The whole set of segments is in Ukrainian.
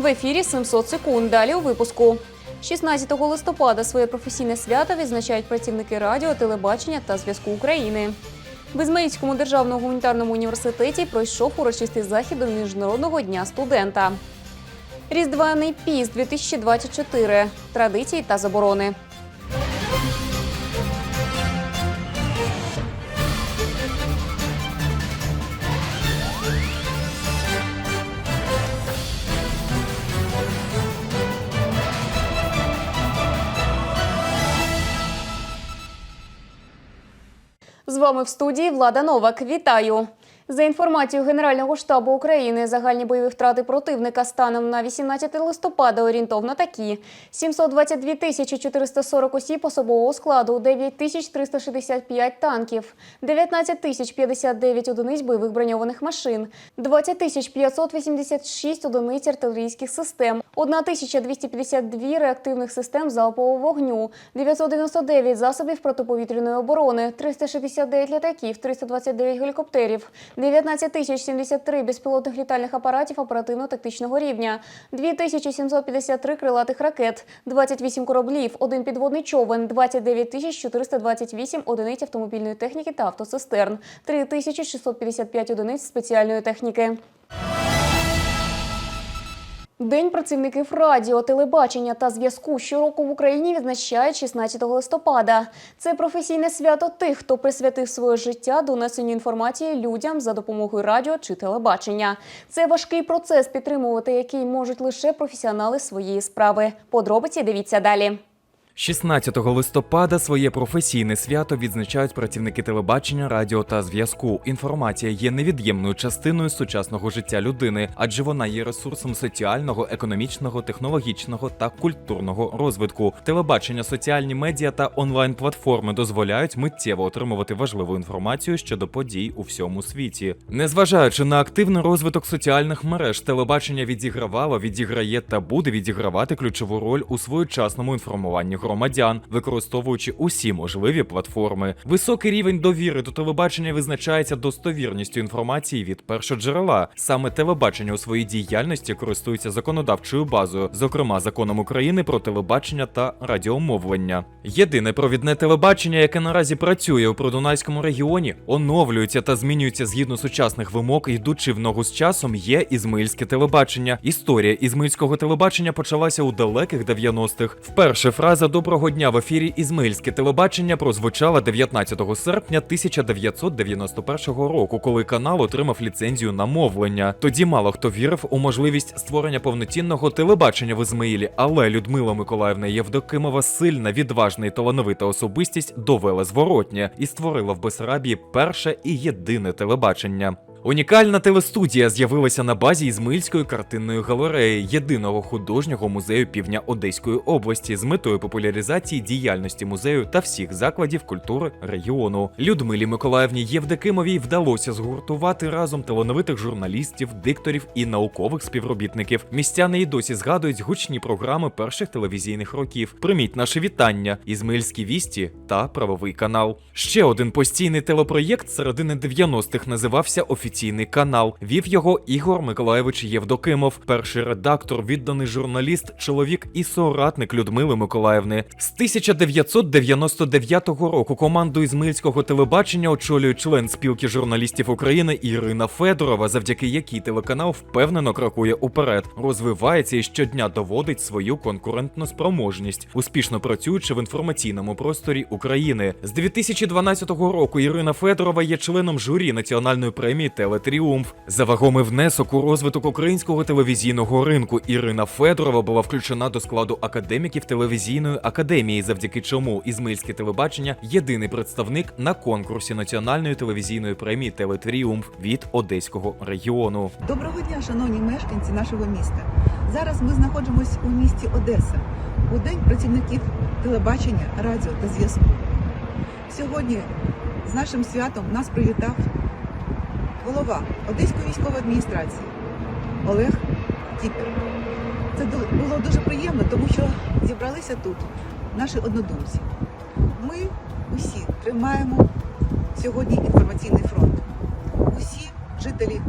В ефірі 700 секунд. Далі у випуску. 16 листопада своє професійне свято відзначають працівники радіо, телебачення та зв'язку України. В Ізмаїльському державному гуманітарному університеті пройшов урочистий захід до Міжнародного дня студента. Різдвяний піст 2024. Традиції та заборони. Вами в студії Влада Новак. Вітаю! За інформацією Генерального штабу України, загальні бойові втрати противника станом на 18 листопада орієнтовно такі: 722 тисячі 440 осіб особового складу, 9 тисяч 365 танків, 19 тисяч 59 одиниць бойових броньованих машин, 20 тисяч 586 одиниць артилерійських систем, 1 тисяча 252 реактивних систем залпового вогню, 999 засобів протиповітряної оборони, 369 літаків, 329 гелікоптерів, 19 тисяч 73 безпілотних літальних апаратів оперативно-тактичного рівня, 2753 крилатих ракет, 28 кораблів, один підводний човен, 29 тисяч 428 одиниць автомобільної техніки та автоцистерн, 3655 одиниць спеціальної техніки. День працівників радіо, телебачення та зв'язку щороку в Україні відзначають 16 листопада. Це професійне свято тих, хто присвятив своє життя донесенню інформації людям за допомогою радіо чи телебачення. Це важкий процес, підтримувати який можуть лише професіонали своєї справи. Подробиці дивіться далі. 16 листопада своє професійне свято відзначають працівники телебачення, радіо та зв'язку. Інформація є невід'ємною частиною сучасного життя людини, адже вона є ресурсом соціального, економічного, технологічного та культурного розвитку. Телебачення, соціальні медіа та онлайн-платформи дозволяють миттєво отримувати важливу інформацію щодо подій у всьому світі. Незважаючи на активний розвиток соціальних мереж, телебачення відігравало, відіграє та буде відігравати ключову роль у своєчасному інформуванні громадян, використовуючи усі можливі платформи. Високий рівень довіри до телебачення визначається достовірністю інформації від першоджерела. Саме телебачення у своїй діяльності користується законодавчою базою, зокрема законом України про телебачення та радіомовлення. Єдине провідне телебачення, яке наразі працює у Продунайському регіоні, оновлюється та змінюється згідно сучасних вимог, йдучи в ногу з часом, є ізмаїльське телебачення. Історія ізмаїльського телебачення почалася у далеких 90-х. Вперше фраза Доброго дня в ефірі Ізмаїльське телебачення прозвучала 19 серпня 1991 року, коли канал отримав ліцензію на мовлення. Тоді мало хто вірив у можливість створення повноцінного телебачення в Ізмаїлі, але Людмила Миколаївна Євдокимова сильна, відважна і талановита особистість довела зворотнє і створила в Бесарабії перше і єдине телебачення. Унікальна телестудія з'явилася на базі Ізмаїльської картинної галереї, єдиного художнього музею півдня Одеської області з метою популяризації діяльності музею та всіх закладів культури регіону. Людмилі Миколаївні Євдокимовій вдалося згуртувати разом талановитих журналістів, дикторів і наукових співробітників. Містяни і досі згадують гучні програми перших телевізійних років. Приміть наше вітання, Ізмаїльські вісті та правовий канал. Ще один постійний телепроєкт середини 90-х називався Офіційний канал. Вів його Ігор Миколаєвич Євдокимов, перший редактор, відданий журналіст, чоловік і соратник Людмили Миколаївни. З 1999 року команду Ізмаїльського телебачення очолює член спілки журналістів України Ірина Федорова, завдяки якій телеканал впевнено крокує уперед, розвивається і щодня доводить свою конкурентну спроможність, успішно працюючи в інформаційному просторі України. З 2012 року Ірина Федорова є членом журі національної премії Телетріумф. За вагомий внесок у розвиток українського телевізійного ринку Ірина Федорова була включена до складу академіків телевізійної академії, завдяки чому Ізмаїльське телебачення єдиний представник на конкурсі національної телевізійної премії Телетріумф від Одеського регіону. Доброго дня, шановні мешканці нашого міста. Зараз ми знаходимося у місті Одеса у день працівників телебачення, радіо та зв'язку. Сьогодні з нашим святом нас привітав голова Одеської військової адміністрації Олег Тіпер. Це було дуже приємно, тому що зібралися тут наші однодумці. Ми усі тримаємо сьогодні інформаційний фронт. Усі жителі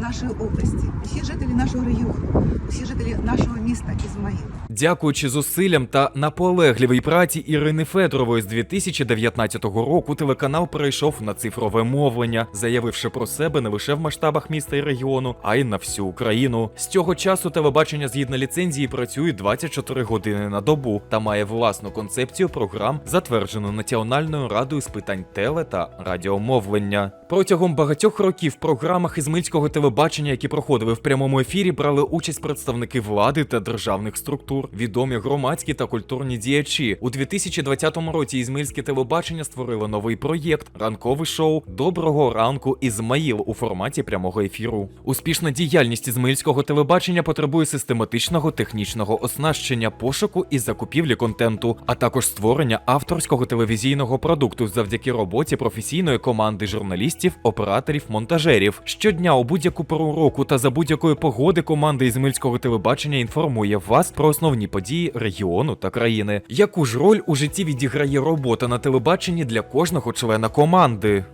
нашої області, усі жителі нашого регіону, усі жителі нашого міста Ізмаїл. Дякуючи зусиллям та наполегливій праці Ірини Федорової з 2019 року, телеканал перейшов на цифрове мовлення, заявивши про себе не лише в масштабах міста і регіону, а й на всю Україну. З цього часу телебачення згідно ліцензії працює 24 години на добу та має власну концепцію програм, затверджену Національною радою з питань теле та радіомовлення. Протягом багатьох років в програмах ізмельського телебачення, які проходили в прямому ефірі, брали участь представники влади та державних структур, відомі громадські та культурні діячі. У 2020 році Ізмельське телебачення створило новий проєкт ранкове шоу Доброго ранку Ізмаїл у форматі прямого ефіру. Успішна діяльність ізмаїльського телебачення потребує систематичного технічного оснащення, пошуку і закупівлі контенту, а також створення авторського телевізійного продукту завдяки роботі професійної команди журналістів, операторів, монтажерів. Щодня у будь-яку пору року та за будь-якої погоди команда Ізмельського телебачення інформує вас про основні події регіону та країни. Яку ж роль у житті відіграє робота на телебаченні для кожного члена команди?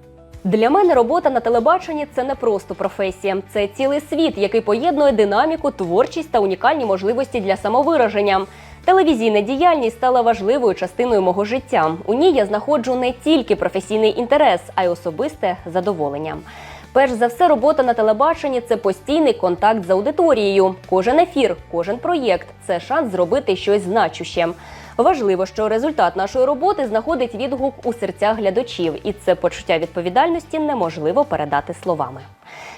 Для мене робота на телебаченні це не просто професія, це цілий світ, який поєднує динаміку, творчість та унікальні можливості для самовираження. Телевізійна діяльність стала важливою частиною мого життя. У ній я знаходжу не тільки професійний інтерес, а й особисте задоволення. Перш за все, робота на телебаченні це постійний контакт з аудиторією. Кожен ефір, кожен проєкт це шанс зробити щось значуще. Важливо, що результат нашої роботи знаходить відгук у серцях глядачів, і це почуття відповідальності неможливо передати словами.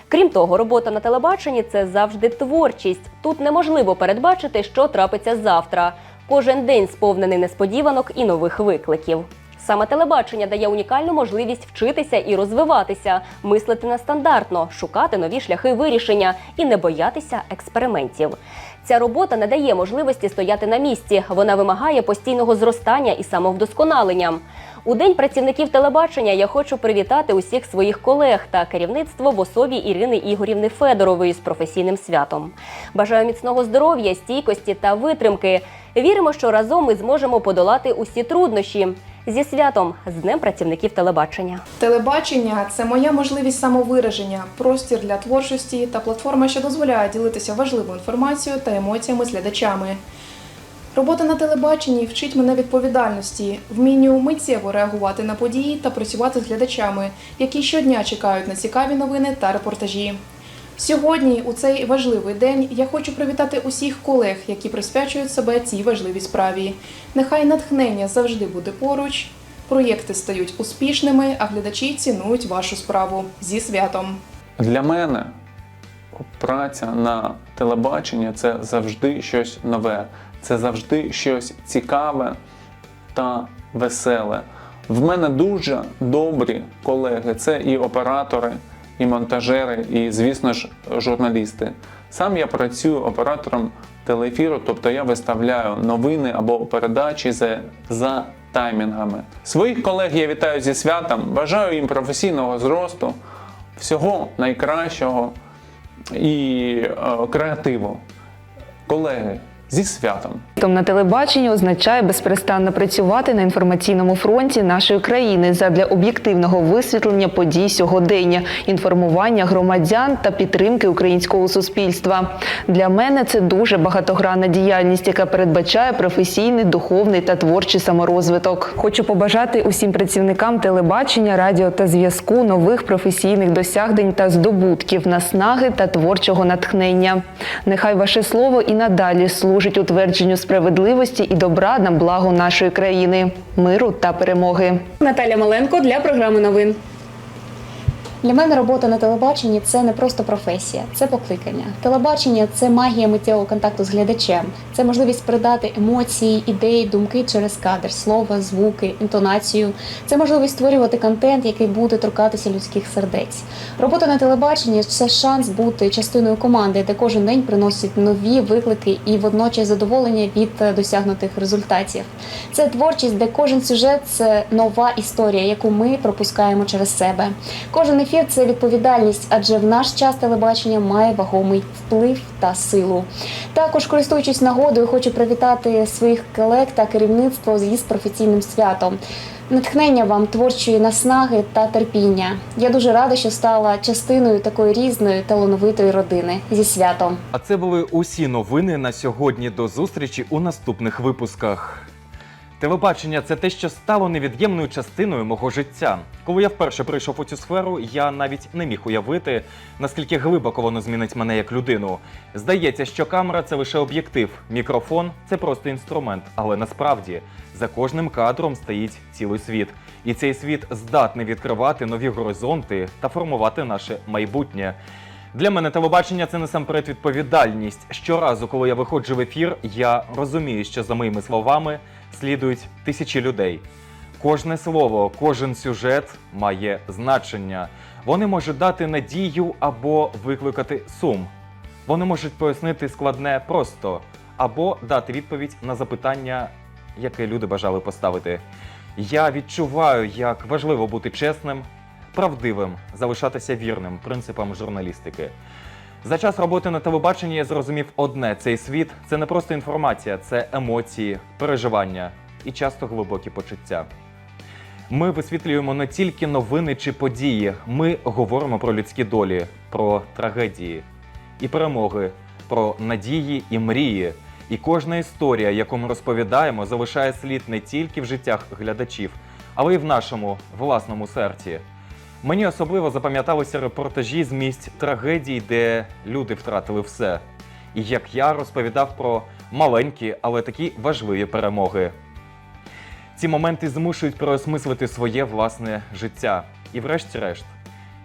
Крім того, робота на телебаченні це завжди творчість. Тут неможливо передбачити, що трапиться завтра. Кожен день сповнений несподіванок і нових викликів. Саме телебачення дає унікальну можливість вчитися і розвиватися, мислити нестандартно, шукати нові шляхи вирішення і не боятися експериментів. Ця робота не дає можливості стояти на місці. Вона вимагає постійного зростання і самовдосконалення. У день працівників телебачення я хочу привітати усіх своїх колег та керівництво в особі Ірини Ігорівни Федорової з професійним святом. Бажаю міцного здоров'я, стійкості та витримки. Віримо, що разом ми зможемо подолати усі труднощі. Зі святом з Днем працівників телебачення. Телебачення це моя можливість самовираження, простір для творчості та платформа, що дозволяє ділитися важливою інформацією та емоціями з глядачами. Робота на телебаченні вчить мене відповідальності, вмінню миттєво реагувати на події та працювати з глядачами, які щодня чекають на цікаві новини та репортажі. Сьогодні, у цей важливий день, я хочу привітати усіх колег, які присвячують себе цій важливій справі. Нехай натхнення завжди буде поруч, проєкти стають успішними, а глядачі цінують вашу справу зі святом. Для мене праця на телебаченні це завжди щось нове, це завжди щось цікаве та веселе. В мене дуже добрі колеги. Це і оператори, і монтажери, і, звісно ж, журналісти. Сам я працюю оператором телеефіру, тобто я виставляю новини або передачі за, за таймінгами. Своїх колег я вітаю зі святом, бажаю їм професійного зросту, всього найкращого і е, креативу. Колеги, зі святом! На телебаченні означає безперестанно працювати на інформаційному фронті нашої країни задля об'єктивного висвітлення подій сьогодення, інформування громадян та підтримки українського суспільства. Для мене це дуже багатогранна діяльність, яка передбачає професійний, духовний та творчий саморозвиток. Хочу побажати усім працівникам телебачення, радіо та зв'язку нових професійних досягнень та здобутків, наснаги та творчого натхнення. Нехай ваше слово і надалі служить утвердженню справедливості і добра на благо нашої країни, миру та перемоги. Наталя Маленко для програми новин. Для мене робота на телебаченні це не просто професія, це покликання. Телебачення це магія миттєвого контакту з глядачем, це можливість передати емоції, ідеї, думки через кадр, слова, звуки, інтонацію. Це можливість створювати контент, який буде торкатися людських сердець. Робота на телебаченні це шанс бути частиною команди, де кожен день приносять нові виклики і водночас задоволення від досягнутих результатів. Це творчість, де кожен сюжет це нова історія, яку ми пропускаємо через себе. Кожен ефір це відповідальність, адже в наш час телебачення має вагомий вплив та силу. Також, користуючись нагодою, хочу привітати своїх колег та керівництво з професійним святом. натхнення вам творчої наснаги та терпіння. Я дуже рада, що стала частиною такої різної талановитої родини зі святом. А це були усі новини на сьогодні. До зустрічі у наступних випусках. Телебачення це те, що стало невід'ємною частиною мого життя. Коли я вперше прийшов у цю сферу, я навіть не міг уявити, наскільки глибоко воно змінить мене як людину. Здається, що камера це лише об'єктив, мікрофон це просто інструмент, але насправді за кожним кадром стоїть цілий світ. І цей світ здатний відкривати нові горизонти та формувати наше майбутнє. Для мене телебачення це насамперед відповідальність. Щоразу, коли я виходжу в ефір, я розумію, що за моїми словами слідують тисячі людей. Кожне слово, кожен сюжет має значення. Вони можуть дати надію або викликати сум. Вони можуть пояснити складне просто або дати відповідь на запитання, яке люди бажали поставити. Я відчуваю, як важливо бути чесним, правдивим, залишатися вірним принципам журналістики. За час роботи на телебаченні я зрозумів одне: цей світ це не просто інформація, це емоції, переживання і часто глибокі почуття. Ми висвітлюємо не тільки новини чи події, ми говоримо про людські долі, про трагедії і перемоги, про надії і мрії. І кожна історія, яку ми розповідаємо, залишає слід не тільки в життях глядачів, але й в нашому власному серці. Мені особливо запам'яталися репортажі з місць трагедій, де люди втратили все. І як я розповідав про маленькі, але такі важливі перемоги. Ці моменти змушують переосмислити своє власне життя. І врешті-решт,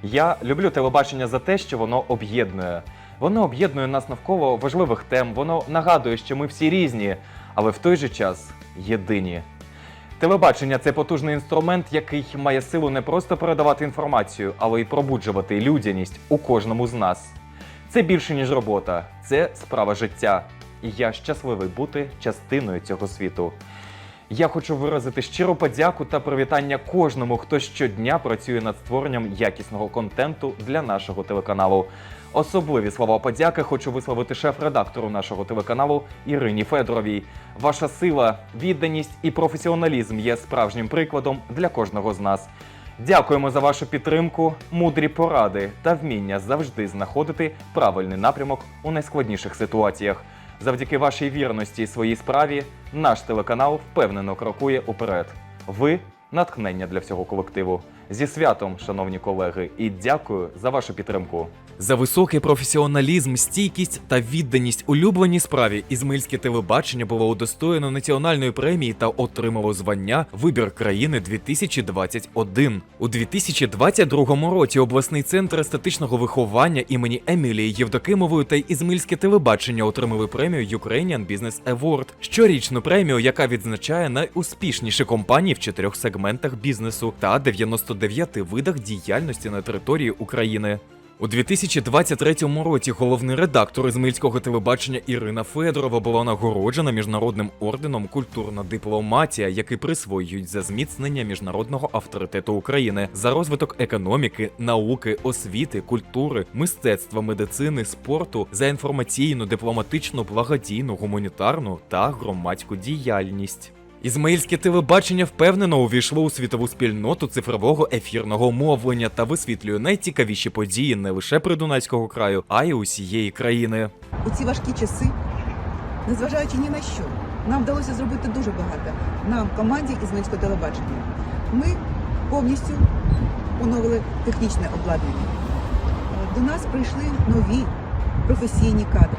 я люблю телебачення за те, що воно об'єднує. Воно об'єднує нас навколо важливих тем, воно нагадує, що ми всі різні, але в той же час єдині. Телебачення це потужний інструмент, який має силу не просто передавати інформацію, але й пробуджувати людяність у кожному з нас. Це більше ніж робота, це справа життя. І я щасливий бути частиною цього світу. Я хочу виразити щиру подяку та привітання кожному, хто щодня працює над створенням якісного контенту для нашого телеканалу. Особливі слова подяки хочу висловити шеф-редактору нашого телеканалу Ірині Федоровій. Ваша сила, відданість і професіоналізм є справжнім прикладом для кожного з нас. Дякуємо за вашу підтримку, мудрі поради та вміння завжди знаходити правильний напрямок у найскладніших ситуаціях. Завдяки вашій вірності і своїй справі наш телеканал впевнено крокує уперед. Ви натхнення для всього колективу. Зі святом, шановні колеги, і дякую за вашу підтримку. За високий професіоналізм, стійкість та відданість улюбленій справі Ізмаїльське телебачення було удостоєно національної премії та отримало звання Вибір країни 2021. У 2022 році обласний центр естетичного виховання імені Емілії Євдокимової та Ізмаїльське телебачення отримали премію Ukrainian Business Award, щорічну премію, яка відзначає найуспішніші компанії в чотирьох сегментах бізнесу та 99 видах діяльності на території України. У 2023 році головний редактор Ізмаїльського телебачення Ірина Федорова була нагороджена міжнародним орденом Культурна дипломатія, який присвоюють за зміцнення міжнародного авторитету України за розвиток економіки, науки, освіти, культури, мистецтва, медицини, спорту, за інформаційну, дипломатичну, благодійну, гуманітарну та громадську діяльність. Ізмаїльське телебачення впевнено увійшло у світову спільноту цифрового ефірного мовлення та висвітлює найцікавіші події не лише Придунайського краю, а й усієї країни. У ці важкі часи, незважаючи ні на що, нам вдалося зробити дуже багато. Нам, команді Ізмаїльського телебачення. Ми повністю оновили технічне обладнання. До нас прийшли нові професійні кадри.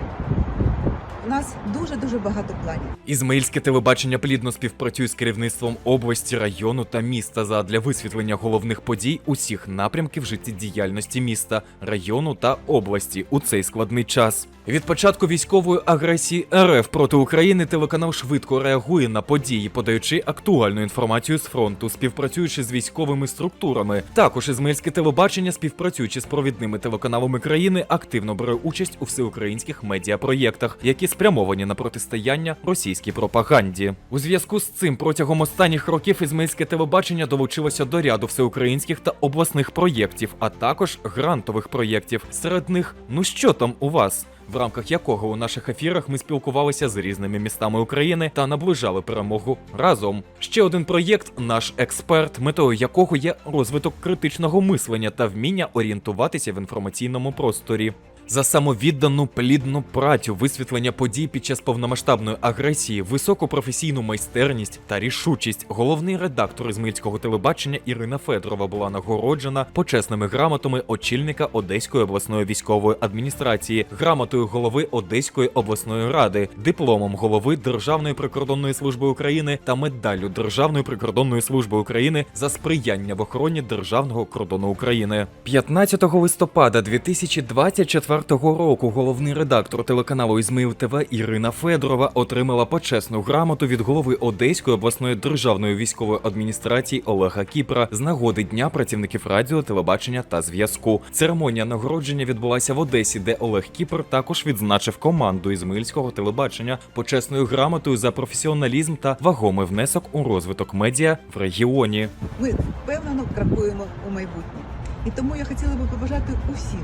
Нас дуже-дуже багато планів. Ізмаїльське телебачення плідно співпрацює з керівництвом області, району та міста задля висвітлення головних подій усіх напрямків життєдіяльності міста, району та області у цей складний час. Від початку військової агресії РФ проти України телеканал швидко реагує на події, подаючи актуальну інформацію з фронту, співпрацюючи з військовими структурами. Також Ізмаїльське телебачення, співпрацюючи з провідними телеканалами країни, активно бере участь у всеукраїнських медіапроєктах, які спрямовані на протистояння російській пропаганді. У зв'язку з цим протягом останніх років Ізмаїльське телебачення долучилося до ряду всеукраїнських та обласних проєктів, а також грантових проєктів. Серед них ну що там у вас? В рамках якого у наших ефірах ми спілкувалися з різними містами України та наближали перемогу разом. Ще один проєкт наш експерт, метою якого є розвиток критичного мислення та вміння орієнтуватися в інформаційному просторі. За самовіддану плідну працю, висвітлення подій під час повномасштабної агресії, високу професійну майстерність та рішучість. Головний редактор Ізмаїльського телебачення Ірина Федорова була нагороджена почесними грамотами очільника Одеської обласної військової адміністрації, грамотою голови Одеської обласної ради, дипломом голови Державної прикордонної служби України та медаллю Державної прикордонної служби України за сприяння в охороні державного кордону України. 15 листопада 2024 року головний редактор телеканалу Ізмаїл ТВ Ірина Федорова отримала почесну грамоту від голови Одеської обласної державної військової адміністрації Олега Кіпра з нагоди Дня працівників радіо, телебачення та зв'язку. Церемонія нагородження відбулася в Одесі, де Олег Кіпр також відзначив команду Ізмаїльського телебачення почесною грамотою за професіоналізм та вагомий внесок у розвиток медіа в регіоні. Ми впевнено крокуємо у майбутнє. І тому я хотіла би побажати усім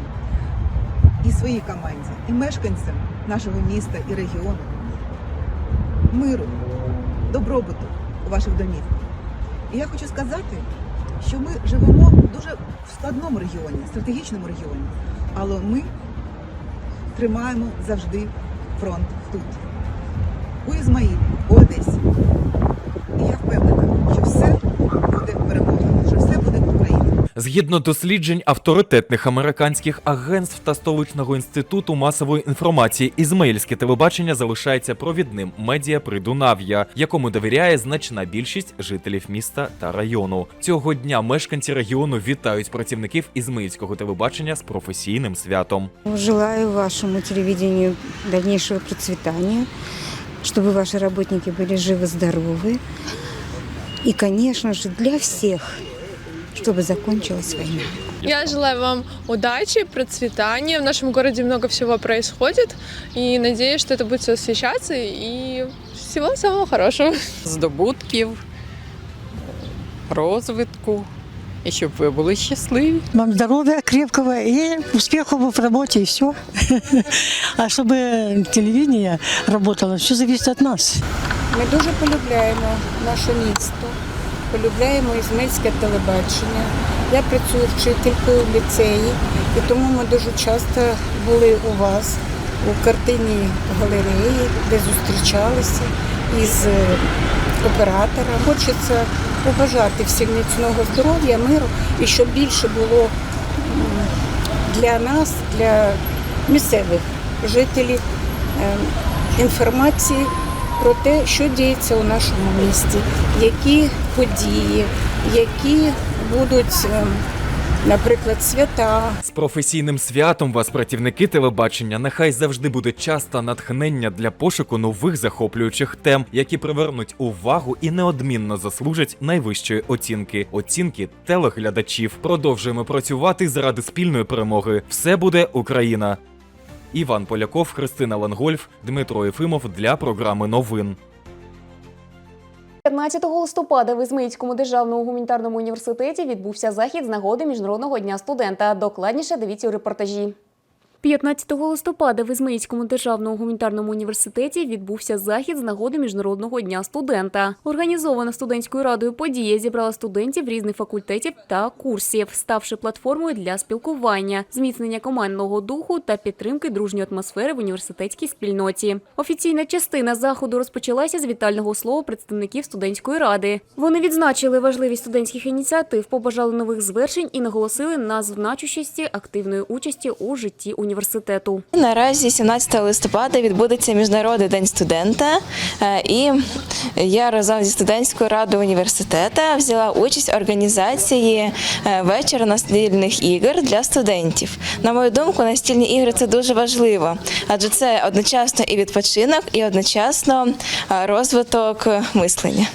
і своїй команді, і мешканцям нашого міста і регіону миру, добробуту у ваших домівках. І я хочу сказати, що ми живемо дуже в складному регіоні, стратегічному регіоні, але ми тримаємо завжди фронт тут, у Ізмаїлі, у Одесі. І я впевнена, що все буде перемога, що все буде Україна. Згідно досліджень авторитетних американських агентств та столичного інституту масової інформації, ізмаїльське телебачення залишається провідним медіа Придунав'я, якому довіряє значна більшість жителів міста та району. Цього дня мешканці регіону вітають працівників ізмаїльського телебачення з професійним святом. Желаю вашему телевидению дальнейшего процветания, чтобы ваши работники были живы-здоровы. И, конечно же, для всех, чтобы закончилась война. Я желаю вам удачи, процветания. В нашем городе много всего происходит. И надеюсь, что это будет все освещаться. И всего самого хорошего. здобутків, розвитку, і щоб ви були щасливі. Вам здоровья крепкого и успехов в работе, и все. А чтобы телевидение работало, все зависит от нас. Ми дуже полюбляємо наше місто, Полюбляємо ізмельське телебачення. Я працюю вчителькою в ліцеї, і тому ми дуже часто були у вас у картині галереї, де зустрічалися із е, оператором. Хочеться побажати всім міцного здоров'я, миру і щоб більше було для нас, для місцевих жителів е, інформації про те, що діється у нашому місті, які події, які будуть, е, наприклад, свята. З професійним святом вас, працівники телебачення, нехай завжди буде час та натхнення для пошуку нових захоплюючих тем, які привернуть увагу і неодмінно заслужать найвищої оцінки оцінки телеглядачів. Продовжуємо працювати заради спільної перемоги. Все буде Україна. Іван Поляков, Христина Лангольф, Дмитро Єфимов для програми новин. 15 листопада в Ізмаїльському державному гуманітарному університеті відбувся захід з нагоди Міжнародного дня студента. Докладніше дивіться у репортажі. 15 листопада в Ізмаїльському державному гуманітарному університеті відбувся захід з нагоди Міжнародного дня студента. Організована студентською радою подія зібрала студентів різних факультетів та курсів, ставши платформою для спілкування, зміцнення командного духу та підтримки дружньої атмосфери в університетській спільноті. Офіційна частина заходу розпочалася з вітального слова представників студентської ради. Вони відзначили важливість студентських ініціатив, побажали нових звершень і наголосили на значущості активної участі у житті університету. Наразі 17 листопада відбудеться міжнародний день студента, е, і я разом зі студентською радою університету взяла участь в організації е, вечора настільних ігор для студентів. На мою думку, настільні ігри це дуже важливо, адже це одночасно і відпочинок, і одночасно е, розвиток мислення.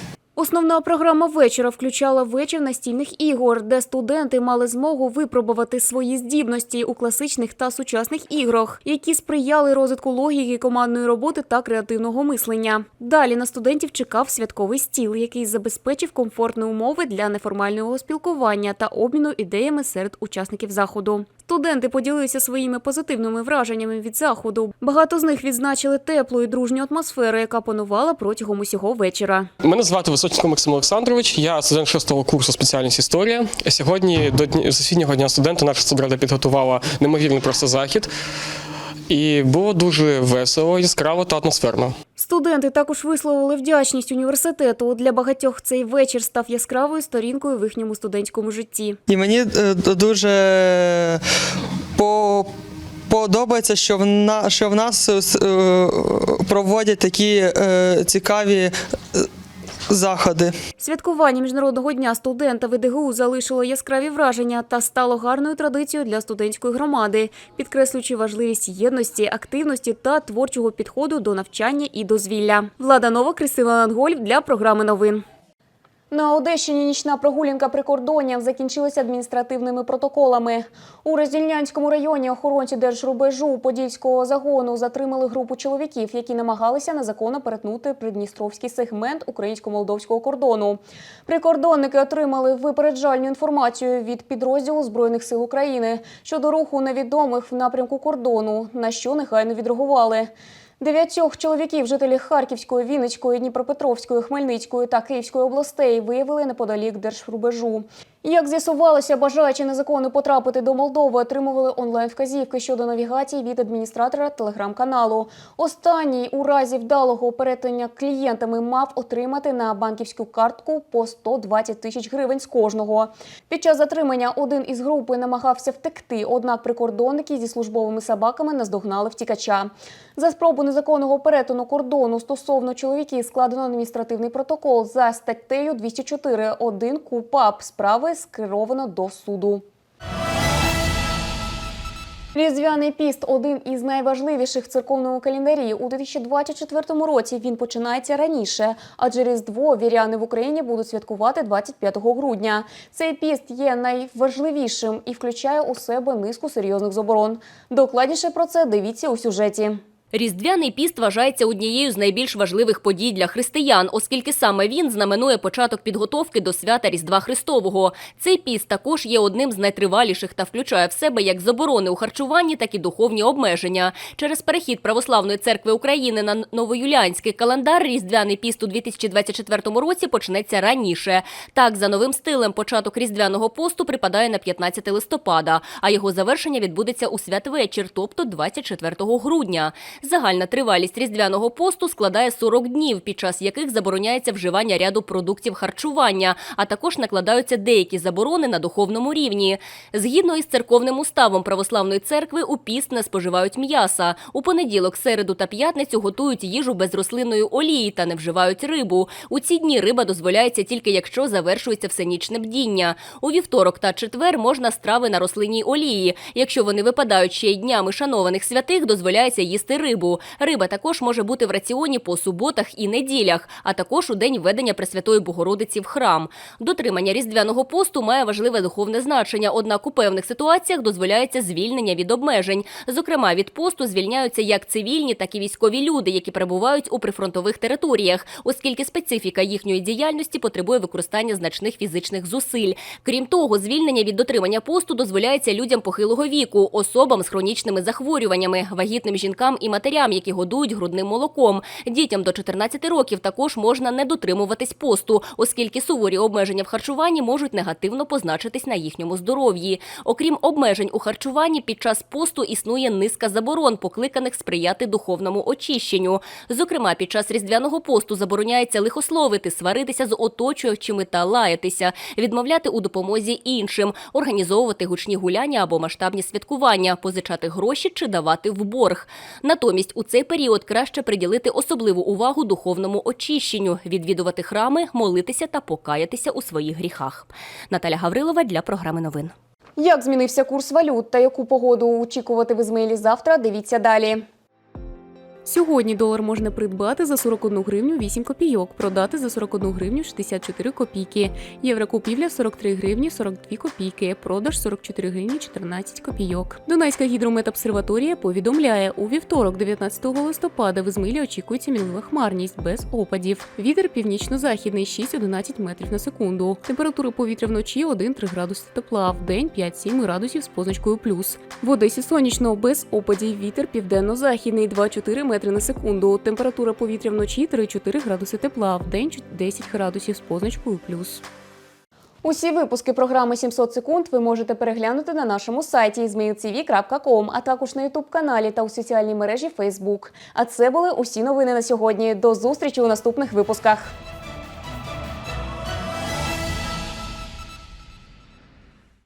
Основна програма вечора включала вечір настільних ігор, де студенти мали змогу випробувати свої здібності у класичних та сучасних іграх, які сприяли розвитку логіки, командної роботи та креативного мислення. Далі на студентів чекав святковий стіл, який забезпечив комфортні умови для неформального спілкування та обміну ідеями серед учасників заходу. Студенти поділилися своїми позитивними враженнями від заходу. Багато з них відзначили теплу і дружню атмосферу, яка панувала протягом усього вечора. Мене звати Височенко Максим Олександрович. Я студент шостого курсу спеціальність історія. Сьогодні до дні Всесвітнього дня студента наша студрада підготувала неймовірний просто захід. І було дуже весело, яскраво та атмосферно. Студенти також висловили вдячність університету. Для багатьох цей вечір став яскравою сторінкою в їхньому студентському житті. І мені е, дуже по. Подобається, що в на що в нас е, е, проводять такі е, цікаві е, заходи. Святкування міжнародного дня студента ВДГУ залишило яскраві враження та стало гарною традицією для студентської громади, підкреслюючи важливість єдності, активності та творчого підходу до навчання і дозвілля. Влада Нова, Кристина Ангольф для програми новин. На Одещині нічна прогулянка прикордонням закінчилася адміністративними протоколами. У Роздільнянському районі охоронці держрубежу Подільського загону затримали групу чоловіків, які намагалися незаконно перетнути придністровський сегмент українсько-молдовського кордону. Прикордонники отримали випереджальну інформацію від підрозділу Збройних сил України щодо руху невідомих в напрямку кордону, на що негайно відреагували. Дев'ятьох чоловіків, жителі Харківської, Вінницької, Дніпропетровської, Хмельницької та Київської областей виявили неподалік держрубежу. Як з'ясувалося, бажаючи незаконно потрапити до Молдови, отримували онлайн-вказівки щодо навігації від адміністратора телеграм-каналу. Останній у разі вдалого перетинення клієнтами мав отримати на банківську картку по 120 тисяч гривень з кожного. Під час затримання один із групи намагався втекти, однак прикордонники зі службовими собаками наздогнали втікача. За спробу незаконного перетину кордону стосовно чоловіків складено адміністративний протокол за статтею 204.1 КУПАП. Справи скеровано до суду. Різдвяний піст один із найважливіших в церковному календарі. У 2024 році він починається раніше, адже Різдво віряни в Україні будуть святкувати 25 грудня. Цей піст є найважливішим і включає у себе низку серйозних заборон. Докладніше про це дивіться у сюжеті. Різдвяний піст вважається однією з найбільш важливих подій для християн, оскільки саме він знаменує початок підготовки до свята Різдва Христового. Цей піст також є одним з найтриваліших та включає в себе як заборони у харчуванні, так і духовні обмеження. Через перехід Православної церкви України на новоюліанський календар Різдвяний піст у 2024 році почнеться раніше. Так, за новим стилем, початок Різдвяного посту припадає на 15 листопада, а його завершення відбудеться у святвечір, тобто 24 грудня. Загальна тривалість різдвяного посту складає 40 днів, під час яких забороняється вживання ряду продуктів харчування, а також накладаються деякі заборони на духовному рівні. Згідно із церковним уставом православної церкви, у піст не споживають м'яса. У понеділок, середу та п'ятницю готують їжу без рослинної олії та не вживають рибу. У ці дні риба дозволяється тільки якщо завершується всенічне бдіння. У вівторок та четвер можна страви на рослинній олії. Якщо вони випадають ще й днями шанованих святих, дозволяється їсти рибу. Риба також може бути в раціоні по суботах і неділях, а також у день ведення Пресвятої Богородиці в храм. Дотримання різдвяного посту має важливе духовне значення, однак у певних ситуаціях дозволяється звільнення від обмежень. Зокрема, від посту звільняються як цивільні, так і військові люди, які перебувають у прифронтових територіях, оскільки специфіка їхньої діяльності потребує використання значних фізичних зусиль. Крім того, звільнення від дотримання посту дозволяється людям похилого віку, особам з хронічними захворюваннями, вагітним жінкам і матерям, які годують грудним молоком. Дітям до 14 років також можна не дотримуватись посту, оскільки суворі обмеження в харчуванні можуть негативно позначитись на їхньому здоров'ї. Окрім обмежень у харчуванні, під час посту існує низка заборон, покликаних сприяти духовному очищенню. Зокрема, під час різдвяного посту забороняється лихословити, сваритися з оточуючими та лаятися, відмовляти у допомозі іншим, організовувати гучні гуляння або масштабні святкування, позичати гроші чи давати в борг. Натомість у цей період краще приділити особливу увагу духовному очищенню, відвідувати храми, молитися та покаятися у своїх гріхах. Наталя Гаврилова для програми новин. Як змінився курс валют та яку погоду очікувати в Ізмаїлі завтра? Дивіться далі. Сьогодні долар можна придбати за 41 гривню 8 копійок, продати за 41 гривню 64 копійки. Євро купівля 43 гривні 42 копійки, продаж 44 гривні 14 копійок. Дунайська гідрометобсерваторія повідомляє, у вівторок, 19 листопада, в Ізмилі очікується мінлива хмарність без опадів. Вітер північно-західний 6-11 метрів на секунду. Температура повітря вночі 1-3 градуси тепла, в день 5-7 градусів з позначкою плюс. В Одесі сонячно без опадів. Вітер південно-західний 2-4 метри на секунду. Температура повітря вночі 3-4 градуси тепла, в день 10 градусів з позначкою плюс. Усі випуски програми 700 секунд ви можете переглянути на нашому сайті zmailtv.com, а також на ютуб каналі та у соціальній мережі Facebook. А це були усі новини на сьогодні. До зустрічі у наступних випусках.